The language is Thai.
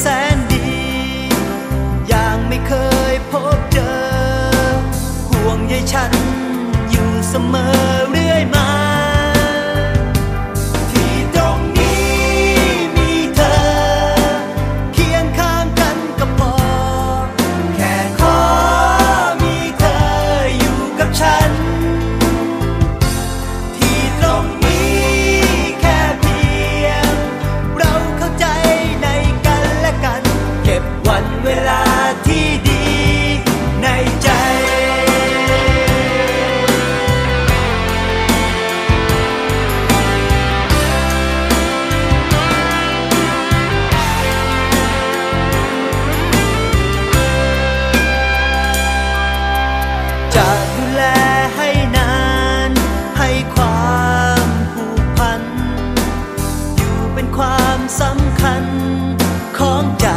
แสนดี อย่างไม่เคยพบเจอ ห่วงใยฉันอยู่เสมอ เป็นความสำคัญของใจ